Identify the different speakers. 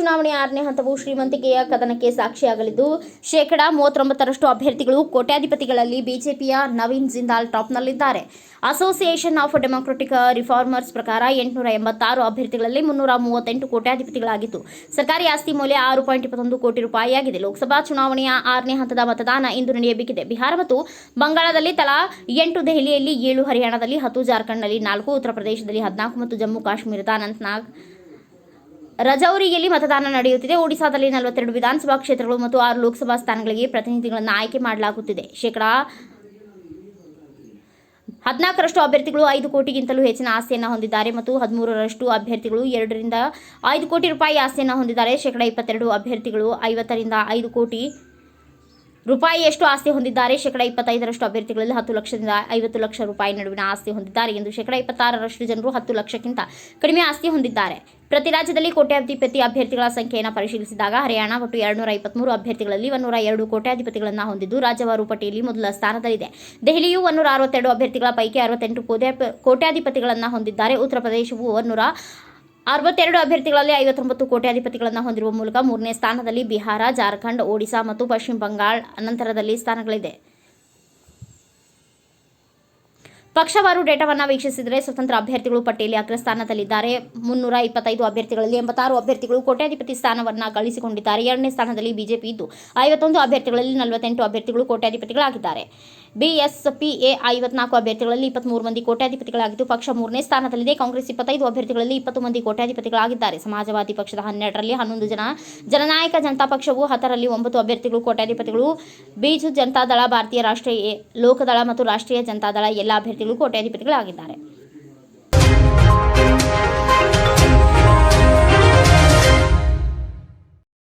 Speaker 1: ಚುನಾವಣೆ ಆರನೇ ಹಂತವು ಶ್ರೀಮಂತಿಕೆಯ ಕದನಕ್ಕೆ ಸಾಕ್ಷಿಯಾಗಲಿದ್ದು, ಶೇಕಡಾ ಮೂವತ್ತೊಂಬತ್ತರಷ್ಟು ಅಭ್ಯರ್ಥಿಗಳು ಕೋಟ್ಯಾಧಿಪತಿಗಳಲ್ಲಿ ಬಿಜೆಪಿಯ ನವೀನ್ ಜಿಂದಾಲ್ ಟಾಪ್ನಲ್ಲಿದ್ದಾರೆ. ಅಸೋಸಿಯೇಷನ್ ಆಫ್ ಡೆಮೊಕ್ರೆಟಿಕ್ ರಿಫಾರ್ಮರ್ಸ್ ಪ್ರಕಾರ ಎಂಟುನೂರ ಎಂಬತ್ತಾರು ಅಭ್ಯರ್ಥಿಗಳಲ್ಲಿ ಮುನ್ನೂರ ಮೂವತ್ತೆಂಟು ಕೋಟ್ಯಾಧಿಪತಿಗಳಾಗಿತ್ತು. ಸರ್ಕಾರಿ ಆಸ್ತಿ ಮೌಲ್ಯ ಆರು ಪಾಯಿಂಟ್ ಇಪ್ಪತ್ತೊಂದು ಕೋಟಿ ರೂಪಾಯಿಯಾಗಿದೆ. ಲೋಕಸಭಾ ಚುನಾವಣೆಯ ಆರನೇ ಹಂತದ ಮತದಾನ ಇಂದು ನಡೆಯಬೇಕಿದೆ. ಬಿಹಾರ ಮತ್ತು ಬಂಗಾಳದಲ್ಲಿ ತಲಾ ಎಂಟು, ದೆಹಲಿಯಲ್ಲಿ ಏಳು, ಹರಿಯಾಣದಲ್ಲಿ ಹತ್ತು, ಜಾರ್ಖಂಡ್ನಲ್ಲಿ ನಾಲ್ಕು, ಉತ್ತರ ಪ್ರದೇಶದಲ್ಲಿ ಹದಿನಾಲ್ಕು ಮತ್ತು ಜಮ್ಮು ಕಾಶ್ಮೀರದ ಅನಂತನಾಗ್ ರಜೌರಿಯಲ್ಲಿ ಮತದಾನ ನಡೆಯುತ್ತಿದೆ. ಒಡಿಶಾದಲ್ಲಿ ನಲವತ್ತೆರಡು ವಿಧಾನಸಭಾ ಕ್ಷೇತ್ರಗಳು ಮತ್ತು ಆರು ಲೋಕಸಭಾ ಸ್ಥಾನಗಳಿಗೆ ಪ್ರತಿನಿಧಿಗಳನ್ನು ಆಯ್ಕೆ ಮಾಡಲಾಗುತ್ತಿದೆ. ಶೇಕಡಾ ಹದಿನಾಲ್ಕರಷ್ಟು ಅಭ್ಯರ್ಥಿಗಳು ಐದು ಕೋಟಿಗಿಂತಲೂ ಹೆಚ್ಚಿನ ಆಸ್ತಿಯನ್ನು ಹೊಂದಿದ್ದಾರೆ ಮತ್ತು ಹದಿಮೂರರಷ್ಟು ಅಭ್ಯರ್ಥಿಗಳು ಎರಡರಿಂದ ಐದು ಕೋಟಿ ರೂಪಾಯಿ ಆಸ್ತಿಯನ್ನು ಹೊಂದಿದ್ದಾರೆ. ಶೇಕಡಾ ಇಪ್ಪತ್ತೆರಡು ಅಭ್ಯರ್ಥಿಗಳು ಐವತ್ತರಿಂದ ಐದು ಕೋಟಿ ರೂಪಾಯಿಯಷ್ಟು ಆಸ್ತಿ ಹೊಂದಿದ್ದಾರೆ? ಶೇಕಡ ಇಪ್ಪತ್ತೈದರಷ್ಟು ಅಭ್ಯರ್ಥಿಗಳಲ್ಲಿ ಹತ್ತು ಲಕ್ಷದಿಂದ ಐವತ್ತು ಲಕ್ಷ ರೂಪಾಯಿ ನಡುವಿನ ಆಸ್ತಿ ಹೊಂದಿದ್ದಾರೆ ಎಂದು ಶೇಕಡ ಇಪ್ಪತ್ತಾರರಷ್ಟು ಜನರು ಹತ್ತು ಲಕ್ಷಕ್ಕಿಂತ ಕಡಿಮೆ ಆಸ್ತಿ ಹೊಂದಿದ್ದಾರೆ. ಪ್ರತಿ ರಾಜ್ಯದಲ್ಲಿ ಕೋಟ್ಯಾಧಿಪತಿ ಅಭ್ಯರ್ಥಿಗಳ ಸಂಖ್ಯೆಯನ್ನು ಪರಿಶೀಲಿಸಿದಾಗ ಹರಿಯಾಣ ಒಟ್ಟು ಎರಡುನೂರ ಇಪ್ಪತ್ಮೂರು ಅಭ್ಯರ್ಥಿಗಳಲ್ಲಿ ಒಂದೂರ ಎರಡು ಕೋಟ್ಯಾಧಿಪತಿಗಳನ್ನು ಹೊಂದಿದ್ದು ರಾಜ್ಯವಾರು ಪಟ್ಟಿಯಲ್ಲಿ ಮೊದಲ ಸ್ಥಾನದಲ್ಲಿದೆ. ದೆಹಲಿಯು ಒಂದೂರ ಅರವತ್ತೆರಡು ಅಭ್ಯರ್ಥಿಗಳ ಪೈಕಿ ಅರವತ್ತೆಂಟು ಕೋಟ್ಯಾ- ಕೋಟ್ಯಾಧಿಪತಿಗಳನ್ನು ಹೊಂದಿದ್ದಾರೆ. ಉತ್ತರ ಪ್ರದೇಶವು ಒಂದೂರ ಅರವತ್ತೆರಡು ಅಭ್ಯರ್ಥಿಗಳಲ್ಲಿ ಐವತ್ತೊಂಬತ್ತು ಕೋಟ್ಯಾಧಿಪತಿಗಳನ್ನು ಹೊಂದಿರುವ ಮೂಲಕ ಮೂರನೇ ಸ್ಥಾನದಲ್ಲಿ ಬಿಹಾರ, ಜಾರ್ಖಂಡ್, ಒಡಿಶಾ ಮತ್ತು ಪಶ್ಚಿಮ ಬಂಗಾಳ ನಂತರದಲ್ಲಿ ಸ್ಥಾನಗಳಿದೆ. ಪಕ್ಷವಾರು ಡೇಟಾವನ್ನು ವೀಕ್ಷಿಸಿದರೆ ಸ್ವತಂತ್ರ ಅಭ್ಯರ್ಥಿಗಳು ಪಟ್ಟಿಯಲ್ಲಿ ಅಗ್ರಸ್ಥಾನದಲ್ಲಿದ್ದಾರೆ ಮುನ್ನೂರ ಇಪ್ಪತ್ತೈದು ಅಭ್ಯರ್ಥಿಗಳಲ್ಲಿ ಎಂಬತ್ತಾರು ಅಭ್ಯರ್ಥಿಗಳು ಕೋಟ್ಯಾಧಿಪತಿ ಸ್ಥಾನವನ್ನು ಗಳಿಸಿಕೊಂಡಿದ್ದಾರೆ. ಎರಡನೇ ಸ್ಥಾನದಲ್ಲಿ ಬಿಜೆಪಿ ಇದ್ದು, ಐವತ್ತೊಂದು ಅಭ್ಯರ್ಥಿಗಳಲ್ಲಿ ನಲವತ್ತೆಂಟು ಅಭ್ಯರ್ಥಿಗಳು ಕೋಟ್ಯಾಧಿಪತಿಗಳಾಗಿದ್ದಾರೆ. ಬಿಎಸ್ಪಿಎ ಐವತ್ನಾಲ್ಕು ಅಭ್ಯರ್ಥಿಗಳಲ್ಲಿ ಇಪ್ಪತ್ಮೂರು ಮಂದಿ ಕೋಟ್ಯಾಧಿಪತಿಗಳಾಗಿದ್ದು, ಪಕ್ಷ ಮೂರನೇ ಸ್ಥಾನದಲ್ಲಿದೆ. ಕಾಂಗ್ರೆಸ್ ಇಪ್ಪತ್ತೈದು ಅಭ್ಯರ್ಥಿಗಳಲ್ಲಿ ಇಪ್ಪತ್ತು ಮಂದಿ ಕೋಟ್ಯಾಧಿಪತಿಗಳಾಗಿದ್ದಾರೆ. ಸಮಾಜವಾದಿ ಪಕ್ಷದ ಹನ್ನೆರಡರಲ್ಲಿ ಹನ್ನೊಂದು ಜನ, ಜನನಾಯಕ ಜನತಾ ಪಕ್ಷವು ಹತ್ತರಲ್ಲಿ ಒಂಬತ್ತು ಅಭ್ಯರ್ಥಿಗಳು ಕೋಟ್ಯಾಧಿಪತಿಗಳು, ಬೀಜು ಜನತಾದಳ ಭಾರತೀಯ ರಾಷ್ಟ್ರೀಯ ಲೋಕದಳ ಮತ್ತು ರಾಷ್ಟ್ರೀಯ ಜನತಾದಳ ಎಲ್ಲ ಅಭ್ಯರ್ಥಿಗಳು ಕೋಟ್ಯಾಧಿಪತಿಗಳಾಗಿದ್ದಾರೆ.